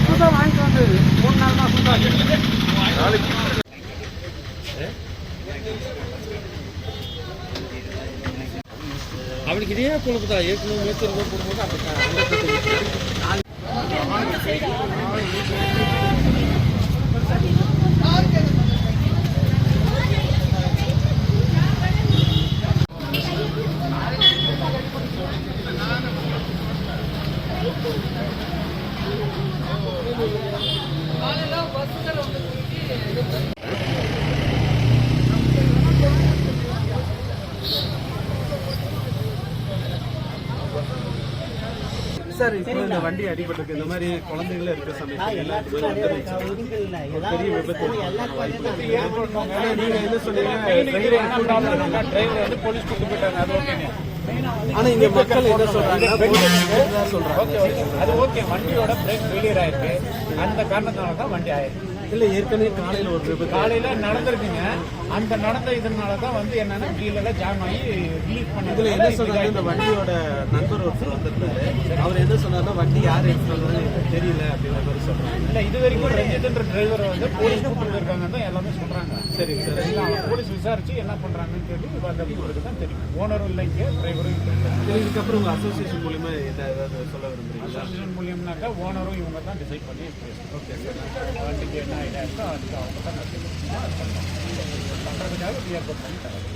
புதுசாக வாங்கிட்டு வந்து மூணு நாள் மாதம் தான் அவளுக்கு இதே பொழுது தான் ஏற்கனவே மேய்ச்சல் போடும்போது அப்படி சார் இப்போ இந்த வண்டி அடிபட்டிருக்கு. இந்த மாதிரி குழந்தைகள் இருக்க சமயத்தில் வந்துருச்சு. ஒரு பெரிய விபத்து. ஏற்பட வாய்ப்பு இருக்கு. ஆனா நீங்க என்ன சொன்னீங்க டிரைவர் வந்து போலீஸ் கூட்டு போயிட்டாங்க அது ஓகேங்க ஆனா இங்க மக்கள் என்ன சொல்றாங்க. சொல்றாங்க அது ஓகே வண்டியோட பிரேக் ஃபெயிலியர் ஆயிருக்கு. அந்த காரணத்தினால தான் வண்டி ஆயிருக்கு. இல்ல ஏற்கனவே காலையில ஒரு விபத்து. காலையில நடந்திருக்குங்க. அந்த நடந்த இதனால தான் வந்து என்னன்னா வீலெல்லாம் ஜாம் ஆகி ரிலீஸ் பண்ணி இதுல என்ன சொல்றாங்க இந்த வண்டியோட நண்பர் ஒருத்தர் வந்திருந்தாரு. அவர் என்ன சொன்னாருன்னா வண்டி யார் எடுத்து வந்ததுன்னு எனக்கு தெரியல அப்படின்ற மாதிரி சொல்றாங்க. இல்ல இது வரைக்கும் ரஞ்சித்ன்ற டிரைவர் வந்து போலீஸ் கூப்பிட்டு இருக்காங்க தான் எல்லாமே சொல்றாங்க. சரிங்க சார். இல்ல அவங்க போலீஸ் விசாரிச்சு என்ன பண்றாங்கன்னு சொல்லி அந்த உங்களுக்கு தான் தெரியும். ஓனரும் இல்லைங்க டிரைவரும் இல்லை. இதுக்கப்புறம் உங்க அசோசியேஷன் மூலியமா என்ன ஏதாவது சொல்ல விரும்புறீங்களா? அசோசியேஷன் மூலியம்னாக்கா ஓனரும் இவங்க தான் டிசைட் பண்ணி ஓகே சார் வண்டிக்கு என்ன ஐடியா இருக்கோ அதுக்கு அவங்க தான் பண்ணுறதுக்காக பண்ணி தராங்க